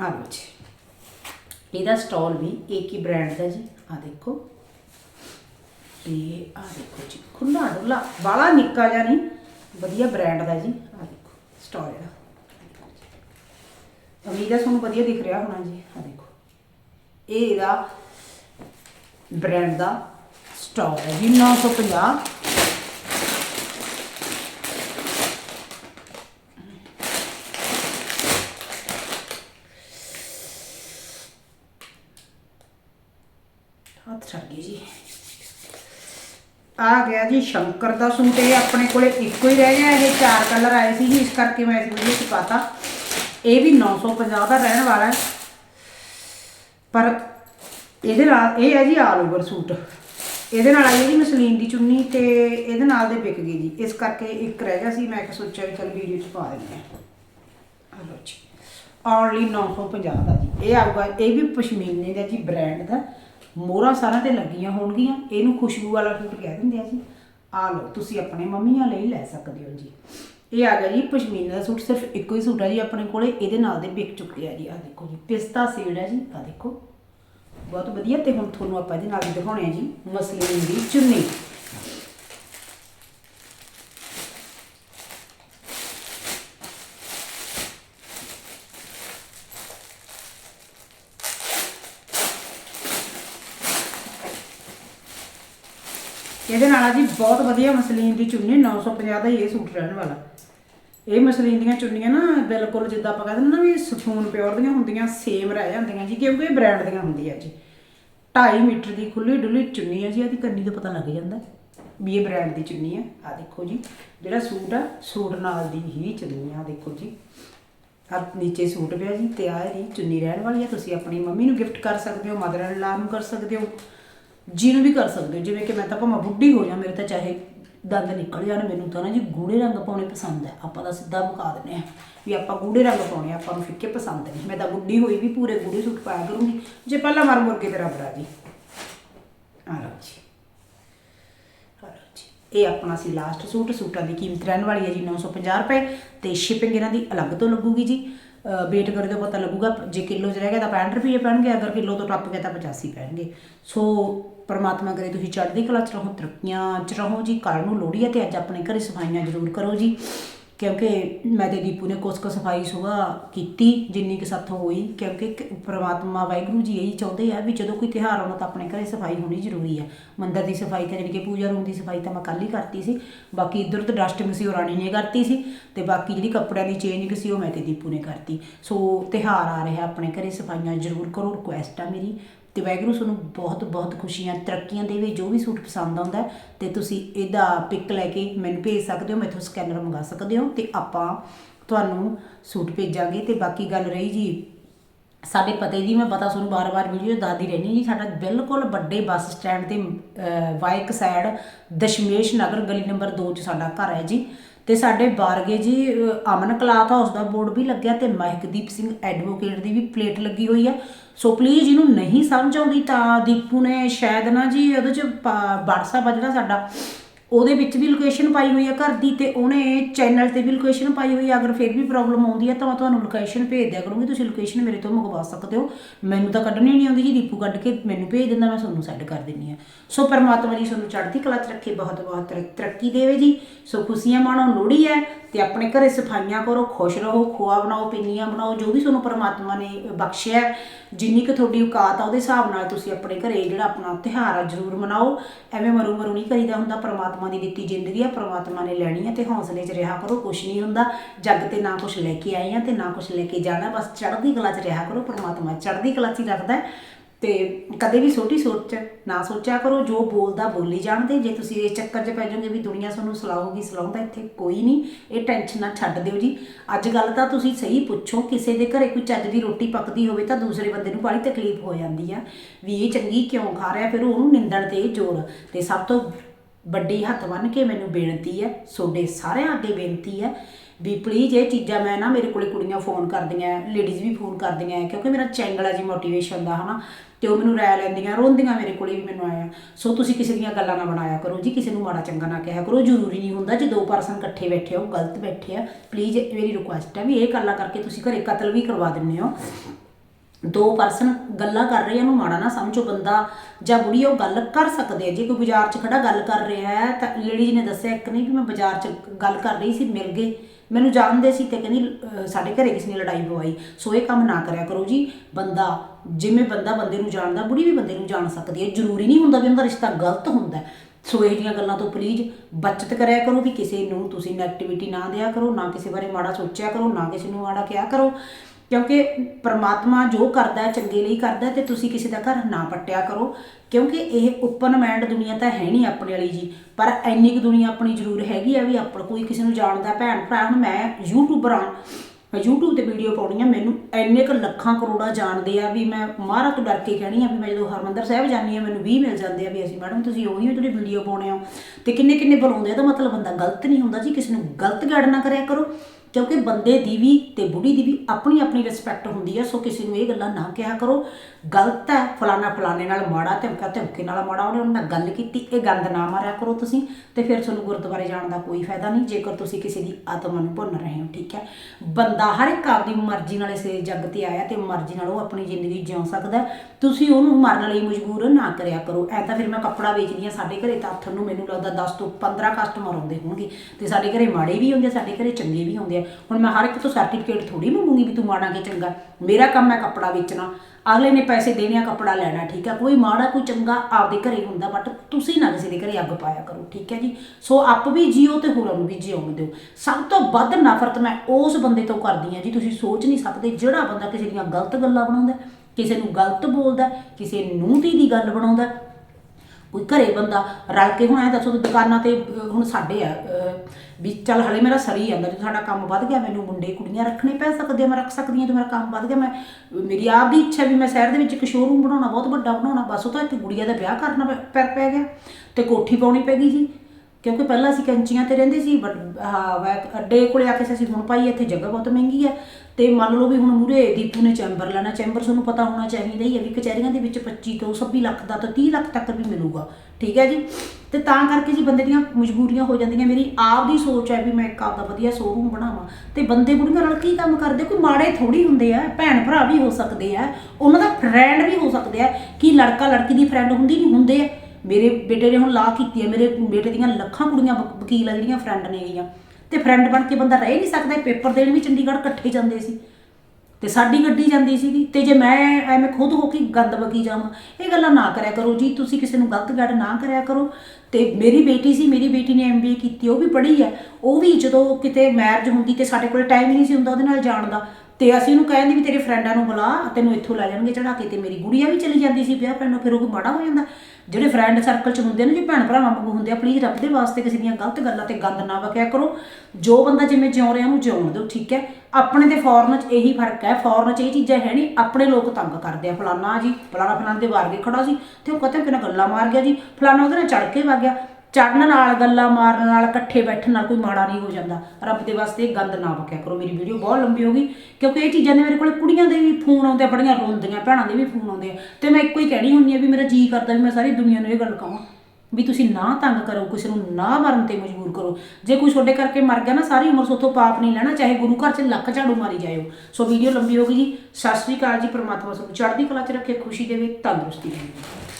ਆ ਲਓ ਜੀ। ਇਹਦਾ ਸਟਾਲ ਵੀ ਇੱਕ ਹੀ ਬ੍ਰਾਂਡ ਦਾ ਜੀ। ਆ ਦੇਖੋ। ਤੇ ਆ ਦੇਖੋ ਜੀ ਖੁੱਲਾ ਡੁੱਲਾ ਵਾਲਾ ਨਿੱਕਾ ਜਿਹਾ ਨਹੀਂ, ਵਧੀਆ ਬ੍ਰਾਂਡ ਦਾ ਜੀ। ਆ ਦੇਖੋ, ਸਟਾਲ ਇਹਦਾ ਉਮੀਦ ਤੁਹਾਨੂੰ ਵਧੀਆ ਦਿਖ ਰਿਹਾ ਹੋਣਾ ਜੀ। ਆ ਦੇਖੋ ਇਹ ਇਹਦਾ ਬ੍ਰਾਂਡ ਦਾ ਸਟਾਲ ਹੈ ਜੀ 950 ਹੱਥ ਛੱਡ ਗਏ ਜੀ ਆ ਗਿਆ ਜੀ, ਸ਼ੰਕਰ ਦਾ ਸੂਟ, ਇਹ ਆਪਣੇ ਕੋਲੇ ਇੱਕੋ ਹੀ ਰਹਿ ਗਿਆ, ਇਹ ਚਾਰ ਕਲਰ ਆਏ ਸੀ ਜੀ, ਇਸ ਕਰਕੇ ਮੈਂ ਇਸ ਵੀਡੀਓ 'ਚ ਪਾਤਾ। ਇਹ ਵੀ 950 ਦਾ ਰਹਿਣ ਵਾਲਾ ਹੈ। ਪਰ ਇਹਦੇ ਨਾਲ, ਇਹ ਹੈ ਜੀ ਆਲ ਓਵਰ ਸੂਟ। ਇਹਦੇ ਨਾਲ ਆਈ ਜੀ ਮਸਲੀਨ ਦੀ ਚੁੰਨੀ ਤੇ ਇਹਦੇ ਨਾਲ ਦੇ ਵਿਕ ਗਈ ਜੀ। ਇਸ ਕਰਕੇ ਇੱਕ ਰਹਿ ਗਿਆ ਸੀ, ਮੈਂ ਕਿ ਸੋਚਿਆ ਵੀ ਚਲ ਵੀਡੀਓ 'ਚ ਪਾ ਦਿੰਦੇ ਆ ਲਓ ਜੀ। ਓਨਲੀ 950 ਦਾ ਜੀ। ਇਹ ਆਊਗਾ, ਇਹ ਵੀ ਪਸ਼ਮੀਨੇ ਦਾ ਜੀ ਬ੍ਰਾਂਡ ਦਾ। ਮੋਹਰਾਂ ਸਾਰਿਆਂ ਤੇ ਲੱਗੀਆਂ ਹੋਣਗੀਆਂ, ਇਹਨੂੰ ਖੁਸ਼ਬੂ ਵਾਲਾ ਸੂਟ ਕਹਿ ਦਿੰਦੇ ਆ ਜੀ। ਆ ਲਓ, ਤੁਸੀਂ ਆਪਣੇ ਮੰਮੀਆਂ ਲਈ ਲੈ ਸਕਦੇ ਹੋ ਜੀ। ਇਹ ਆ ਗਿਆ ਜੀ, ਪਸ਼ਮੀਨਾ ਦਾ ਸੂਟ, ਸਿਰਫ ਇੱਕੋ ਹੀ ਸੂਟ ਆ ਜੀ ਆਪਣੇ ਕੋਲੇ, ਇਹਦੇ ਨਾਲ ਦੇ ਵਿਕ ਚੁੱਕੇ ਆ ਜੀ। ਆ ਦੇਖੋ ਜੀ, ਪਿਸਤਾ ਸੀਡ ਹੈ ਜੀ ਆ ਦੇਖੋ। ਬਹੁਤ ਵਧੀਆ, ਤੇ ਹੁਣ ਤੁਹਾਨੂੰ ਆਪਾਂ ਇਹਦੇ ਨਾਲ ਦਿਖਾਉਣੇ ਆ ਜੀ ਮਸਲੀਨ ਦੀ ਚੁੰਨੀ। ਇਹਦੇ ਨਾਲ ਆ ਜੀ ਬਹੁਤ ਵਧੀਆ ਮਸਲੀਨ ਦੀ ਚੁੰਨੀ 950 ਦਾ ਇਹ ਸੂਟ ਰਹਿਣ ਵਾਲਾ। ਇਹ ਮਸਲੀਨ ਦੀਆਂ ਚੁੰਨੀਆਂ ਨਾ ਬਿਲਕੁਲ ਜਿੱਦਾਂ ਆਪਾਂ ਕਹਿੰਦੇ ਨਾ ਵੀ ਸਫੂਨ ਪਿਓਰ ਦੀਆਂ ਹੁੰਦੀਆਂ ਸੇਮ ਰਹਿ ਜਾਂਦੀਆਂ ਜੀ, ਕਿਉਂਕਿ ਇਹ ਬ੍ਰਾਂਡ ਦੀਆਂ ਹੁੰਦੀਆਂ ਜੀ। 2.5 ਮੀਟਰ ਦੀ ਖੁੱਲੀ ਡੁੱਲੀ ਚੁੰਨੀ ਹੈ ਜੀ, ਇਹਦੀ ਕੰਨੀ ਤੋਂ ਪਤਾ ਲੱਗ ਜਾਂਦਾ ਵੀ ਇਹ ਬ੍ਰਾਂਡ ਦੀ ਚੁੰਨੀ ਹੈ ਆ ਦੇਖੋ ਜੀ, ਜਿਹੜਾ ਸੂਟ ਆ, ਸੂਟ ਨਾਲ ਦੀ ਹੀ ਚੁੰਨੀ ਆ ਆਹ ਦੇਖੋ ਜੀ। ਆ ਨੀਚੇ ਸੂਟ ਪਿਆ ਜੀ, ਤੇ ਆ ਇਹਦੀ ਚੁੰਨੀ ਰਹਿਣ ਵਾਲੀ ਆ, ਤੁਸੀਂ ਆਪਣੀ ਮੰਮੀ ਨੂੰ ਗਿਫਟ ਕਰ ਸਕਦੇ ਹੋ ਮਦਰ ਇਨ ਲਾ ਨੂੰ ਕਰ ਸਕਦੇ ਹੋ। ਜਿਹਨੂੰ ਵੀ ਕਰ ਸਕਦੇ ਹੋ। ਜਿਵੇਂ ਕਿ ਮੈਂ ਤਾਂ ਭਾਵੇਂ ਬੁੱਢੀ ਹੋ ਜਾ ਮੇਰੇ ਤਾਂ ਚਾਹੇ ਦੰਦ ਨਿਕਲ ਜਾਣ ਮੈਨੂੰ ਤਾਂ ਨਾ ਜੀ ਗੂੜੇ ਰੰਗ ਪਾਉਣੇ ਪਸੰਦ ਹੈ। ਆਪਾਂ ਤਾਂ ਸਿੱਧਾ ਮੁਕਾ ਦਿੰਦੇ ਹਾਂ ਵੀ ਆਪਾਂ ਗੂੜੇ ਰੰਗ ਪਾਉਣੇ ਆ, ਆਪਾਂ ਨੂੰ ਫਿੱਕੇ ਪਸੰਦ ਨਹੀਂ। ਮੈਂ ਤਾਂ ਬੁੱਢੀ ਹੋਈ ਵੀ ਪੂਰੇ ਗੂੜੇ ਸੂਟ ਪਾਇਆ ਕਰੂੰਗੀ। ਜੇ ਪਹਿਲਾਂ ਮਰ ਮੁਰ ਕੇ ਤੇਰਾ ਬਰਾ ਜੀ ਆ ਲਓ ਜੀ। ਆ ਲਓ ਜੀ। ਇਹ ਆਪਣਾ ਸੀ ਲਾਸਟ ਸੂਟ। ਸੂਟਾਂ ਦੀ ਕੀਮਤ ਰਹਿਣ ਵਾਲੀ ਹੈ ਜੀ 950 ਰੁਪਏ। ਤੇ ਸ਼ਿਪਿੰਗ ਇਹਨਾਂ ਦੀ ਅਲੱਗ ਤੋਂ ਲੱਗੂਗੀ ਜੀ। ਵੇਟ ਕਰੇ ਤਾਂ ਪਤਾ ਲੱਗੂਗਾ, ਜੇ ਕਿਲੋ 'ਚ ਰਹਿ ਗਿਆ ਤਾਂ 65 ਰੁਪਏ ਪੈਣਗੇ ਅਗਰ ਕਿਲੋ ਤੋਂ ਟੱਪ ਗਿਆ ਤਾਂ 85 ਪੈਣਗੇ। ਸੋ ਪਰਮਾਤਮਾ ਕਰੇ ਤੁਸੀਂ ਚੜ੍ਹਦੀ ਕਲਾ 'ਚ ਰਹੋ, ਤਰੱਕੀਆਂ 'ਚ ਰਹੋ ਜੀ ਕੱਲ੍ਹ ਨੂੰ ਲੋਹੜੀ ਹੈ ਤੇ ਅੱਜ ਆਪਣੇ ਘਰੇ ਸਫਾਈਆਂ ਜ਼ਰੂਰ ਕਰੋ ਜੀ। ਕਿਉਂਕਿ ਮੈਂ ਤੇ ਦੀਪੂ ਨੇ ਕੁਛ ਕੁ ਸਫ਼ਾਈ ਸੁਗਾ ਕੀਤੀ, ਜਿੰਨੀ ਕਿ ਸਾਥੋਂ ਹੋਈ, ਕਿਉਂਕਿ ਇੱਕ ਪ੍ਰਮਾਤਮਾ ਵਾਹਿਗੁਰੂ ਜੀ ਇਹੀ ਚਾਹੁੰਦੇ ਆ ਵੀ ਜਦੋਂ ਕੋਈ ਤਿਉਹਾਰ ਆਉਣਾ ਤਾਂ ਆਪਣੇ ਘਰੇ ਸਫ਼ਾਈ ਹੋਣੀ ਜ਼ਰੂਰੀ ਆ। ਮੰਦਰ ਦੀ ਸਫ਼ਾਈ ਤਾਂ ਜਾਣੀ ਕਿ ਪੂਜਾ ਰੂਮ ਦੀ ਸਫ਼ਾਈ ਤਾਂ ਮੈਂ ਕੱਲ ਹੀ ਕਰਤੀ ਸੀ। ਬਾਕੀ ਇੱਧਰ ਤਾਂ ਡਸਟਿੰਗ ਸੀ, ਉਹ ਰਾਣੀ ਨੇ ਕਰਤੀ ਸੀ ਤੇ ਬਾਕੀ ਜਿਹੜੀ ਕੱਪੜਿਆਂ ਦੀ ਚੇਂਜਿੰਗ ਸੀ ਉਹ ਮੈਂ ਤੇ ਦੀਪੂ ਨੇ ਕਰਤੀ। ਸੋ ਤਿਉਹਾਰ ਆ ਰਿਹਾ, ਆਪਣੇ ਘਰੇ ਸਫਾਈਆਂ ਜ਼ਰੂਰ ਕਰੋ ਰਿਕੁਐਸਟ ਆ ਮੇਰੀ। ਤੇ ਵਾਹਿਗੁਰੂ ਤੁਹਾਨੂੰ ਬਹੁਤ ਬਹੁਤ ਖੁਸ਼ੀਆਂ, ਤਰੱਕੀਆਂ ਦੇਵੇ, ਜੋ ਵੀ ਸੂਟ ਪਸੰਦ ਆਉਂਦਾ ਹੈ, ਤੇ ਤੁਸੀਂ ਇਹਦਾ ਪਿਕ ਲੈ ਕੇ ਮੈਨੂੰ ਭੇਜ ਸਕਦੇ ਹੋ, ਮੈਥੋਂ ਸਕੈਨਰ ਮੰਗਾ ਸਕਦੇ ਹੋ, ਤੇ ਆਪਾਂ ਤੁਹਾਨੂੰ ਸੂਟ ਭੇਜਾਂਗੇ। ਤੇ ਬਾਕੀ ਗੱਲ ਰਹੀ ਜੀ, ਸਾਡੇ ਪਤੇ ਦੀ ਮੈਂ ਪਤਾ ਤੁਹਾਨੂੰ ਬਾਰ-ਬਾਰ ਵੀਡੀਓ ਦੱਸਦੀ ਰਹਿਣੀ ਜੀ, ਸਾਡਾ ਬਿਲਕੁਲ ਵੱਡੇ ਬੱਸ ਸਟੈਂਡ ਤੇ ਵਾਇਕ ਸਾਈਡ ਦਸ਼ਮੇਸ਼ ਨਗਰ ਗਲੀ ਨੰਬਰ 2 ਚ ਸਾਡਾ ਘਰ ਹੈ ਜੀ। ਤੇ ਸਾਡੇ ਬਾਰਗੇ ਜੀ ਅਮਨ ਕਲਾਥ ਹਾਊਸ ਦਾ ਬੋਰਡ ਵੀ ਲੱਗਿਆ ਤੇ ਮਹਿਕਦੀਪ ਸਿੰਘ ਐਡਵੋਕੇਟ ਦੀ ਵੀ ਪਲੇਟ ਲੱਗੀ ਹੋਈ ਆ। ਸੋ ਪਲੀਜ਼ ਇਹਨੂੰ ਨਹੀਂ ਸਮਝ ਆਉਂਦੀ ਤਾਂ ਦੀਪੂ ਨੇ ਸ਼ਾਇਦ ਨਾ ਜੀ ਉਹਦੇ ਚ WhatsApp ਆ ਜਿਹੜਾ ਸਾਡਾ। ਉਹਦੇ ਵਿੱਚ ਵੀ ਲੋਕੇਸ਼ਨ ਪਾਈ ਹੋਈ ਹੈ ਘਰ ਦੀ ਤੇ ਉਹਨੇ ਚੈਨਲ ਤੇ ਵੀ ਲੋਕੇਸ਼ਨ ਪਾਈ ਹੋਈ ਆ। ਅਗਰ ਫਿਰ ਵੀ ਪ੍ਰੋਬਲਮ ਆਉਂਦੀ ਹੈ ਤਾਂ ਮੈਂ ਤੁਹਾਨੂੰ ਲੋਕੇਸ਼ਨ ਭੇਜ ਦਿਆ ਕਰੂੰਗੀ। ਤੁਸੀਂ ਲੋਕੇਸ਼ਨ ਮੇਰੇ ਤੋਂ ਮੰਗਵਾ ਸਕਦੇ ਹੋ। ਮੈਨੂੰ ਤਾਂ ਕੱਢਣੀ ਨਹੀਂ ਆਉਂਦੀ ਜੀ, ਦੀਪੂ ਕੱਢ ਕੇ ਮੈਨੂੰ ਭੇਜ ਦਿੰਦਾ, ਮੈਂ ਤੁਹਾਨੂੰ ਸੈਂਡ ਕਰ ਦਿੰਨੀ ਆ। ਸੋ ਪਰਮਾਤਮਾ ਜੀ ਤੁਹਾਨੂੰ ਚੜ੍ਹਦੀ ਕਲਾ 'ਚ ਰੱਖੇ, ਬਹੁਤ ਬਹੁਤ ਤਰ- ਤਰੱਕੀ ਦੇਵੇ ਜੀ। ਸੋ ਖੁਸ਼ੀਆਂ ਮਾਣੋ, ਲੋਹੜੀ ਹੈ ਤੇ ਆਪਣੇ ਘਰੇ ਸਫਾਈਆਂ ਕਰੋ, ਖੁਸ਼ ਰਹੋ, ਖੋਆ ਬਣਾਓ, ਪਿੰਨੀਆਂ ਬਣਾਓ, ਜੋ ਵੀ ਤੁਹਾਨੂੰ ਪਰਮਾਤਮਾ ਨੇ ਬਖਸ਼ਿਆ ਜਿੰਨੀ ਕੁ ਤੁਹਾਡੀ ਔਕਾਤ ਆ, ਉਹਦੇ ਹਿਸਾਬ ਨਾਲ ਤੁਸੀਂ ਆਪਣੇ ਘਰੇ ਜਿਹੜਾ ਆਪਣਾ ਤਿਉਹਾਰ ਆ ਜ਼ਰੂਰ ਮਨਾਓ। ਐਵੇਂ ਮਰੂ ਮਰੂ ਨਹੀਂ ਕਰੀਦਾ ਹੁੰਦਾ, ਪਰਮਾਤਮਾ ਦੀ ਦਿੱਤੀ ਜ਼ਿੰਦਗੀ ਆ, ਪਰਮਾਤਮਾ ਨੇ ਲੈਣੀ ਹੈ ਤੇ ਹੌਸਲੇ 'ਚ ਰਿਹਾ ਕਰੋ, ਕੁਛ ਨਹੀਂ ਹੁੰਦਾ। ਜੱਗ ਤੇ ਨਾ ਕੁਛ ਲੈ ਕੇ ਆਏ ਆ ਤੇ ਨਾ ਕੁਛ ਲੈ ਕੇ ਜਾਣਾ, ਬਸ ਚੜ੍ਹਦੀ ਕਲਾ 'ਚ ਰਿਹਾ ਕਰੋ, ਪਰਮਾਤਮਾ ਚੜ੍ਹਦੀ ਕਲਾ 'ਚ ਹੀ ਰੱਖਦਾ ਤੇ ਕਦੇ ਵੀ ਛੋਟੀ ਸੋਚ ਨਾ ਸੋਚਿਆ ਕਰੋ, ਜੋ ਬੋਲਦਾ ਬੋਲੀ ਜਾਣਦੇ ਜੇ ਤੁਸੀਂ ਇਸ ਚੱਕਰ 'ਚ ਪੈ ਜਾਓਗੇ ਵੀ ਦੁਨੀਆ ਤੁਹਾਨੂੰ ਸਲਾਹੂਗੀ ਸਲਾਹੁੰਦਾ ਇੱਥੇ ਕੋਈ ਨਹੀਂ, ਇਹ ਟੈਨਸ਼ਨ ਨਾ ਛੱਡ ਦਿਓ ਜੀ। ਅੱਜ ਗੱਲ ਤਾਂ ਤੁਸੀਂ ਸਹੀ ਪੁੱਛੋ, ਕਿਸੇ ਦੇ ਘਰੇ ਕੋਈ ਚੱਜ ਦੀ ਰੋਟੀ ਪੱਕਦੀ ਹੋਵੇ ਤਾਂ ਦੂਸਰੇ ਬੰਦੇ ਨੂੰ ਬੜੀ ਤਕਲੀਫ ਹੋ ਜਾਂਦੀ ਆ। ਵੀ ਇਹ ਚੰਗੀ ਕਿਉਂ ਖਾ ਰਿਹਾ, ਫਿਰ ਉਹਨੂੰ ਨਿੰਦਣ ਤੇ ਜ਼ੋਰ। ਤੇ ਸਭ ਤੋਂ ਵੱਡੀ ਹੱਥ ਬੰਨ ਕੇ ਮੈਨੂੰ ਬੇਨਤੀ ਹੈ, ਤੁਹਾਡੇ ਸਾਰਿਆਂ ਅੱਗੇ ਬੇਨਤੀ ਹੈ ਵੀ ਪਲੀਜ਼ ਇਹ ਚੀਜ਼ਾਂ ਮੈਂ ਨਾ ਮੇਰੇ ਕੋਲੇ ਕੁੜੀਆਂ ਫੋਨ ਕਰਦੀਆਂ ਲੇਡੀਜ਼ ਵੀ ਫੋਨ ਕਰਦੀਆਂ ਕਿਉਂਕਿ ਮੇਰਾ ਚੈਨਲ ਹੈ ਜੀ ਮੋਟੀਵੇਸ਼ਨ ਦਾ ਹਨਾ, ਤੇ ਉਹ ਮੈਨੂੰ ਰਾਇ ਲੈਂਦੀਆਂ, ਰੋਂਦੀਆਂ ਮੇਰੇ ਕੋਲੇ ਵੀ ਮੈਨੂੰ ਆਇਆ। ਸੋ ਤੁਸੀਂ ਕਿਸੇ ਦੀਆਂ ਗੱਲਾਂ ਨਾ ਬਣਾਇਆ ਕਰੋ ਜੀ, ਕਿਸੇ ਨੂੰ ਮਾੜਾ ਚੰਗਾ ਨਾ ਕਿਹਾ ਕਰੋ, ਜ਼ਰੂਰੀ ਨਹੀਂ ਹੁੰਦਾ ਜੇ ਦੋ ਪਰਸਨ ਇਕੱਠੇ ਬੈਠੇ ਹੋ, ਗਲਤ ਬੈਠੇ ਆ ਪਲੀਜ਼ ਮੇਰੀ ਰਿਕੁਐਸਟ ਹੈ ਵੀ ਇਹ ਗੱਲਾਂ ਕਰਕੇ ਤੁਸੀਂ ਘਰੇ ਕਤਲ ਵੀ ਕਰਵਾ ਦਿੰਦੇ ਹੋ। ਦੋ ਪਰਸਨ ਗੱਲਾਂ ਕਰ ਰਹੇ ਆ, ਉਹਨੂੰ ਮਾੜਾ ਨਾ ਸਮਝੋ ਬੰਦਾ। ਜਾਂ ਬੁੜੀ, ਉਹ ਗੱਲ ਕਰ ਸਕਦੇ ਆ। ਜੇ ਕੋਈ ਬਾਜ਼ਾਰ 'ਚ ਖੜਾ ਗੱਲ ਕਰ ਰਿਹਾ ਹੈ, ਤਾਂ ਲੇਡੀ ਨੇ ਦੱਸਿਆ, ਇੱਕ ਨਹੀਂ ਵੀ ਮੈਂ ਬਾਜ਼ਾਰ 'ਚ ਗੱਲ ਕਰ ਰਹੀ ਸੀ, ਮਿਲ ਗਏ। ਮੈਨੂੰ ਜਾਣਦੇ ਸੀ ਤੇ ਕਹਿੰਦੀ ਸਾਡੇ ਘਰੇ ਕਿਸੇ ਨੇ ਲੜਾਈ ਪਵਾਈ। ਸੋ ਇਹ ਕੰਮ ਨਾ ਕਰਿਆ ਕਰੋ ਜੀ। ਬੰਦਾ, ਜਿਵੇਂ ਬੰਦਾ ਬੰਦੇ ਨੂੰ ਜਾਣਦਾ, ਬੁੜੀ ਵੀ ਬੰਦੇ ਨੂੰ ਜਾਣ ਸਕਦੀ ਹੈ। ਜ਼ਰੂਰੀ ਨਹੀਂ ਹੁੰਦਾ ਵੀ ਉਹਦਾ ਰਿਸ਼ਤਾ ਗਲਤ ਹੁੰਦਾ ਹੈ। ਸੋ ਇਹ ਜਿਹੀਆਂ ਗੱਲਾਂ ਤੋਂ ਪਲੀਜ਼ ਬਚਤ ਕਰਿਆ ਕਰੋ ਵੀ ਕਿਸੇ ਨੂੰ ਤੁਸੀਂ ਨੈਗੇਟਿਵਿਟੀ ਨਾ ਦਿਆ ਕਰੋ, ਨਾ ਕਿਸੇ ਬਾਰੇ ਮਾੜਾ ਸੋਚਿਆ ਕਰੋ, ਨਾ ਕਿਸੇ ਨੂੰ ਮਾੜਾ ਕਿਹਾ ਕਰੋ। ਕਿਉਂਕਿ ਪ੍ਰਮਾਤਮਾ ਜੋ ਕਰਦਾ ਹੈ, ਚੰਗੇ ਲਈ ਕਰਦਾ ਹੈ ਤੇ ਤੁਸੀਂ ਕਿਸੇ ਦਾ ਘਰ ਨਾ ਪੱਟਿਆ ਕਰੋ। ਕਿਉਂਕਿ ਇਹ ਓਪਨ ਮਾਈਂਡ ਦੁਨੀਆ ਤਾਂ ਹੈ ਨਹੀਂ ਆਪਣੇ ਵਾਲੀ ਜੀ। ਪਰ ਇੰਨੀ ਕੁ ਦੁਨੀਆ ਆਪਣੀ ਜ਼ਰੂਰ ਹੈਗੀ ਆ ਵੀ ਆਪਣਾ ਕੋਈ ਕਿਸੇ ਨੂੰ ਜਾਣਦਾ, ਭੈਣ ਭਰਾ, ਹੁਣ ਮੈਂ ਯੂਟਿਊਬਰ ਹਾਂ। ਮੈਂ YouTube ਤੇ ਵੀਡੀਓ ਪਾਉਣੀ ਆ, ਮੈਨੂੰ ਇੰਨੇ ਕੁ ਲੱਖਾਂ ਕਰੋੜਾਂ ਜਾਣਦੇ ਆ ਵੀ ਮੈਂ ਮਹਾਰਾ ਤੋਂ ਡਰ ਕੇ ਕਹਿਣੀ ਆ ਵੀ ਮੈਂ ਜਦੋਂ ਹਰਮੰਦਰ ਸਾਹਿਬ ਜਾਂਦੀ ਆ, ਮੈਨੂੰ 20 ਮਿਲ ਜਾਂਦੇ ਆ ਵੀ ਅਸੀਂ, ਮੈਡਮ, ਤੁਸੀਂ ਉਹੀ ਹੋ ਜਿਹੜੇ ਵੀਡੀਓ ਪਾਉਣੇ ਹੋ। ਤੇ ਕਿੰਨੇ ਕਿੰਨੇ ਬੁਲਾਉਂਦੇ ਆ, ਤਾਂ ਮਤਲਬ ਬੰਦਾ ਗਲਤ ਨਹੀਂ ਹੁੰਦਾ ਜੀ। ਕਿਸੇ ਨੂੰ ਗਲਤ ਗਾਈਡ ਨਾ ਕਰਿਆ ਕਰੋ। ਕਿਉਂਕਿ ਬੰਦੇ ਦੀ ਵੀ ਤੇ ਬੁੱਢੀ ਦੀ ਵੀ ਆਪਣੀ ਆਪਣੀ ਰਿਸਪੈਕਟ ਹੁੰਦੀ ਹੈ ਸੋ ਕਿਸੇ ਨੂੰ ਇਹ ਗੱਲਾਂ ਨਾ ਕਿਹਾ ਕਰੋ। ਗਲਤ ਹੈ ਫਲਾਣਾ ਫਲਾਣੇ ਨਾਲ ਮਾੜਾ ਧਮਕਾ ਧਮਕੇ ਨਾਲ ਮਾੜਾ ਉਹਨੇ ਉਹਨਾਂ ਨਾਲ ਗੱਲ ਕੀਤੀ ਇਹ ਗੰਦ ਨਾ ਮਾਰਿਆ ਕਰੋ ਤੁਸੀਂ ਤੇ ਫਿਰ ਤੁਹਾਨੂੰ ਗੁਰਦੁਆਰੇ ਜਾਣ ਦਾ ਕੋਈ ਫਾਇਦਾ ਨਹੀਂ ਜੇਕਰ ਤੁਸੀਂ ਕਿਸੇ ਦੀ ਆਤਮਾ ਨੂੰ ਭੁੰਨ ਰਹੇ ਹੋ ਠੀਕ ਹੈ? ਬੰਦਾ ਹਰ ਇੱਕ ਆਪਦੀ ਮਰਜ਼ੀ ਨਾਲ ਇਸ ਜੱਗ ਤੇ ਆਇਆ ਤੇ ਮਰਜ਼ੀ ਨਾਲ ਉਹ ਆਪਣੀ ਜ਼ਿੰਦਗੀ ਜਿਉ ਸਕਦਾ ਤੁਸੀਂ ਉਹਨੂੰ ਮਰਨ ਲਈ ਮਜਬੂਰ ਨਾ ਕਰਿਆ ਕਰੋ। ਐ ਤਾਂ ਫਿਰ ਮੈਂ ਕੱਪੜਾ ਵੇਚਦੀ ਆ ਸਾਡੇ ਘਰੇ ਤਾਂ ਹੱਥ ਨੂੰ ਮੈਨੂੰ ਲੱਗਦਾ 10 ਤੋਂ 15 ਕਸਟਮਰ ਆਉਂਦੇ ਹੋਣਗੇ ਤੇ ਸਾਡੇ ਘਰੇ ਮਾੜੇ ਵੀ ਹੁੰਦੇ ਆ, ਸਾਡੇ ਘਰੇ ਚੰਗੇ ਵੀ ਹੁੰਦੇ ਆ ਹੁਣ ਮੈਂ ਹਰ ਇੱਕ ਤੋਂ ਸਰਟੀਫਿਕੇਟ ਥੋੜੀ ਮੰਗੂਗੀ ਵੀ ਤੂੰ ਮਾੜਾ ਕਿ ਚੰਗਾ। ਮੇਰਾ ਕੰਮ ਹੈ ਕੱਪੜਾ ਵੇਚਣਾ। ਅਗਲੇ ਨੇ ਪੈਸੇ ਦੇਣੇ ਆ, ਕੱਪੜਾ ਲੈਣਾ, ਠੀਕ ਹੈ ਕੋਈ ਮਾੜਾ, ਕੋਈ ਚੰਗਾ ਆਪਦੇ ਘਰੇ ਹੁੰਦਾ ਬਟ ਤੁਸੀਂ ਨਾ ਕਿਸੇ ਦੇ ਘਰੇ ਅੱਗ ਪਾਇਆ ਕਰੋ, ਠੀਕ ਹੈ ਜੀ? ਸੋ ਆਪ ਵੀ ਜੀਓ ਤੇ ਹੋਰਾਂ ਨੂੰ ਵੀ ਜਿਉਣ ਦਿਓ। ਸਭ ਤੋਂ ਵੱਧ ਨਫ਼ਰਤ ਮੈਂ ਉਸ ਬੰਦੇ ਤੋਂ ਕਰਦੀ ਹਾਂ ਜੀ, ਤੁਸੀਂ ਸੋਚ ਨਹੀਂ ਸਕਦੇ ਜਿਹੜਾ ਬੰਦਾ ਕਿਸੇ ਦੀਆਂ ਗਲਤ ਗੱਲਾਂ ਬਣਾਉਂਦਾ, ਕਿਸੇ ਨੂੰ ਗਲਤ ਬੋਲਦਾ, ਕਿਸੇ ਨੂੰ ਦੀ ਦੀ ਗੱਲ ਬਣਾਉਂਦਾ ਕੋਈ ਘਰੇ ਬੰਦਾ ਰਲ ਕੇ ਹੁਣ ਐ ਦੱਸੋ ਵੀ ਦੁਕਾਨਾਂ ਤੇ ਅਹ, ਹੁਣ ਸਾਡੇ ਆ ਅਹ, ਵੀ ਚੱਲ ਹਲੇ ਮੇਰਾ ਸਰੀ ਜਾਂਦਾ ਜਦੋਂ ਸਾਡਾ ਕੰਮ ਵੱਧ ਗਿਆ ਮੈਨੂੰ ਮੁੰਡੇ ਕੁੜੀਆਂ ਰੱਖਣੇ ਪੈ ਸਕਦੇ ਆ ਮੈਂ ਰੱਖ ਸਕਦੀ ਹਾਂ ਜੇ ਮੇਰਾ ਕੰਮ ਵੱਧ ਗਿਆ ਮੈਂ ਮੇਰੀ ਆਪ ਦੀ ਇੱਛਾ ਵੀ ਮੈਂ ਸ਼ਹਿਰ ਦੇ ਵਿੱਚ ਇੱਕ ਸ਼ੋਰੂਮ ਬਣਾਉਣਾ ਬਹੁਤ ਵੱਡਾ ਬਣਾਉਣਾ ਬਸ ਉਹ ਤਾਂ ਇੱਕ ਗੁੜੀਆ ਦਾ ਵਿਆਹ ਕਰਨਾ ਪੈ- ਪੈ ਪੈ ਗਿਆ ਤੇ ਕੋਠੀ ਪਾਉਣੀ ਪੈ ਗਈ ਜੀ। ਕਿਉਂਕਿ ਪਹਿਲਾਂ ਅਸੀਂ ਕੰਚੀਆਂ ਤੇ ਰਹਿੰਦੇ ਸੀ ਬਟ ਹਾਂ ਵੈ- ਅੱਡੇ ਕੋਲੇ ਆ ਕੇ ਅਸੀਂ ਹੁਣ ਪਾਈ, ਇੱਥੇ ਜਗ੍ਹਾ ਬਹੁਤ ਮਹਿੰਗੀ ਹੈ। ਤੇ ਮੰਨ ਲਓ ਵੀ ਹੁਣ ਮੂਰੇ ਦੀਪੂ ਨੇ ਚੈਂਬਰ ਲੈਣਾ, ਚੈਂਬਰ ਤੁਹਾਨੂੰ ਪਤਾ ਹੋਣਾ ਚਾਹੀਦਾ ਹੀ ਹੈ ਵੀ ਕਚਹਿਰੀਆਂ ਦੇ ਵਿੱਚ 25 ਤੋਂ 26 ਲੱਖ ਦਾ ਤਾਂ 30 ਲੱਖ ਤੱਕ ਵੀ ਮਿਲੂਗਾ। ਠੀਕ ਹੈ ਜੀ? ਤੇ ਤਾਂ ਕਰਕੇ ਜੀ ਬੰਦੇ ਦੀਆਂ ਮਜਬੂਰੀਆਂ ਹੋ ਜਾਂਦੀਆਂ। ਮੇਰੀ ਆਪ ਦੀ ਸੋਚ ਹੈ ਵੀ ਮੈਂ ਇੱਕ ਆਪਦਾ ਵਧੀਆ ਸ਼ੋਰੂਮ ਬਣਾਵਾਂ। ਤੇ ਬੰਦੇ ਬੁੜੀਆਂ ਨਾਲ ਕੀ ਕੰਮ ਕਰਦੇ। ਕੋਈ ਮਾੜੇ ਥੋੜੀ ਹੁੰਦੇ ਆ, ਭੈਣ ਭਰਾ ਵੀ ਹੋ ਸਕਦੇ ਆ, ਉਹਨਾਂ ਦਾ ਫਰੈਂਡ ਵੀ ਹੋ ਸਕਦੇ ਆ, ਕਿ ਲੜਕਾ ਲੜਕੀ ਦੀ ਫਰੈਂਡ ਹੁੰਦੀ ਨਹੀਂ ਹੁੰਦੇ ਆ। ਮੇਰੇ ਬੇਟੇ ਨੇ ਹੁਣ ਲਾ ਕੀਤੀ ਹੈ, ਮੇਰੇ ਬੇਟੇ ਦੀਆਂ ਲੱਖਾਂ ਕੁੜੀਆਂ ਵਕ- ਵਕੀਲ ਆ ਜਿਹੜੀਆਂ ਫਰੈਂਡ ਨੇ ਗਈਆਂ ਤੇ ਫਰੈਂਡ ਬਣ ਕੇ ਬੰਦਾ ਰਹਿ ਨਹੀਂ ਸਕਦਾ, ਇਹ ਪੇਪਰ ਦੇਣ ਵੀ ਚੰਡੀਗੜ੍ਹ ਇਕੱਠੇ ਜਾਂਦੇ ਸੀ। ਤੇ ਸਾਡੀ ਗੱਡੀ ਜਾਂਦੀ ਸੀਗੀ, ਤੇ ਜੇ ਮੈਂ ਐਵੇਂ ਖੁਦ ਹੋ ਕੇ ਗੰਦ ਬਕੀ ਜਾਵਾਂ, ਇਹ ਗੱਲਾਂ ਨਾ ਕਰਿਆ ਕਰੋ ਜੀ, ਤੁਸੀਂ ਕਿਸੇ ਨੂੰ ਗਲਤ ਗਾਈਡ ਨਾ ਕਰਿਆ ਕਰੋ। ਤੇ ਮੇਰੀ ਬੇਟੀ ਸੀ, ਮੇਰੀ ਬੇਟੀ ਨੇ ਐਮਬੀਏ ਕੀਤੀ, ਉਹ ਵੀ ਪੜ੍ਹੀ ਹੈ। ਉਹ ਵੀ ਜਦੋਂ ਕਿਤੇ ਮੈਰਿਜ ਹੁੰਦੀ ਤੇ ਸਾਡੇ ਕੋਲ ਟਾਈਮ ਹੀ ਨਹੀਂ ਸੀ ਹੁੰਦਾ ਉਹਦੇ ਨਾਲ ਜਾਣ ਦਾ, ਤੇ ਅਸੀਂ ਉਹਨੂੰ ਕਹਿੰਦੇ ਵੀ ਤੇਰੇ ਫਰੈਂਡਾਂ ਨੂੰ ਬੁਲਾ, ਤੈਨੂੰ ਇੱਥੋਂ ਲੈ ਜਾਣਗੇ ਚੜਾ ਕੇ, ਤੇ ਮੇਰੀ ਗੁੜੀਆ ਵੀ ਚਲੀ ਜਾਂਦੀ ਸੀ ਵਿਆਹ ਪੈਣੋਂ ਫਿਰ ਉਹ ਕੋਈ ਮਾੜਾ ਹੋ ਜਾਂਦਾ। ਜਿਹੜੇ ਫਰੈਂਡ ਸਰਕਲ ਚ ਹੁੰਦੇ ਨੇ, ਜੀ ਭੈਣ ਭਰਾਵਾਂ ਵਾਂਗੂ ਹੁੰਦੇ ਆ ਪਲੀਜ਼ ਰੱਬ ਦੇ ਵਾਸਤੇ ਕਿਸੇ ਦੀਆਂ ਗਲਤ ਗੱਲਾਂ ਤੇ ਗੰਦ ਨਾ ਵਕਿਆ ਕਰੋ। ਜੋ ਬੰਦਾ ਜਿਵੇਂ ਜਿਉਂ ਰਿਹਾ ਉਹਨੂੰ ਜਿਉਣ ਦਿਓ, ਠੀਕ ਹੈ? ਆਪਣੇ ਤੇ ਫੋਰਨ ਚ ਇਹੀ ਫ਼ਰਕ ਹੈ ਫੋਰਨ ਚ ਇਹ ਚੀਜ਼ਾਂ ਹੈ ਨਹੀਂ, ਆਪਣੇ ਲੋਕ ਤੰਗ ਕਰਦੇ ਆ। ਫਲਾਨਾ ਜੀ ਫਲਾਨਾ ਫਲਾਣੇ ਦੇ ਵਾਰ ਕੇ ਖੜਾ ਸੀ ਤੇ ਉਹ ਕਹਤੇ ਕਿਨਾ ਗੱਲਾਂ ਮਾਰ ਗਿਆ ਜੀ। ਫਲਾਨਾ ਉਹਦੇ ਨਾਲ ਚੜ ਕੇ ਵਗ ਗਿਆ। ਚੜਨ ਨਾਲ, ਗੱਲਾਂ ਮਾਰਨ ਨਾਲ, ਇਕੱਠੇ ਬੈਠਣ ਨਾਲ ਕੋਈ ਮਾੜਾ ਨਹੀਂ ਹੋ ਜਾਂਦਾ। ਰੱਬ ਦੇ ਵਾਸਤੇ ਗੰਦ ਨਾ ਬਕਿਆ ਕਰੋ। ਮੇਰੀ ਵੀਡੀਓ ਬਹੁਤ ਲੰਬੀ ਹੋ ਗਈ, ਕਿਉਂਕਿ ਇਹ ਚੀਜ਼ਾਂ ਦੇ ਮੇਰੇ ਕੋਲ ਕੁੜੀਆਂ ਦੇ ਵੀ ਫੋਨ ਆਉਂਦੇ ਆ, ਬੜੀਆਂ ਰੋਂਦੀਆਂ, ਭੈਣਾਂ ਦੇ ਵੀ ਫੋਨ ਆਉਂਦੇ ਆ। ਤੇ ਮੈਂ ਇੱਕੋ ਹੀ ਕਹਿਣੀ ਹੁੰਦੀ ਆ ਵੀ ਮੇਰਾ ਜੀ ਕਰਦਾ ਵੀ ਮੈਂ ਸਾਰੀ ਦੁਨੀਆ ਨੂੰ ਇਹ ਗੱਲ ਕਹਾਂ ਵੀ ਤੁਸੀਂ ਨਾ ਤੰਗ ਕਰੋ, ਕਿਸੇ ਨੂੰ ਨਾ ਮਰਨ ਤੇ ਮਜਬੂਰ ਕਰੋ। ਜੇ ਕੋਈ ਤੁਹਾਡੇ ਕਰਕੇ ਮਰ ਗਿਆ ਨਾ, ਸਾਰੀ ਉਮਰ ਸੋਥੋਂ ਪਾਪ ਨਹੀਂ ਲੈਣਾ, ਚਾਹੇ ਗੁਰੂ ਘਰ 'ਚ ਲੱਖ ਝਾੜੂ ਮਾਰੀ ਜਾਇਓ। ਸੋ ਵੀਡੀਓ ਲੰਬੀ ਹੋ ਗਈ ਜੀ। ਸਤਿ ਸ਼੍ਰੀ ਅਕਾਲ ਜੀ, ਪ੍ਰਮਾਤਮਾ ਤੁਹਾਨੂੰ ਚੜ੍ਹਦੀ ਕਲਾ 'ਚ ਰੱਖੇ, ਖੁਸ਼ੀ ਦੇਵੇ, ਤੰਦਰੁਸਤੀ ਦੇਵੇ।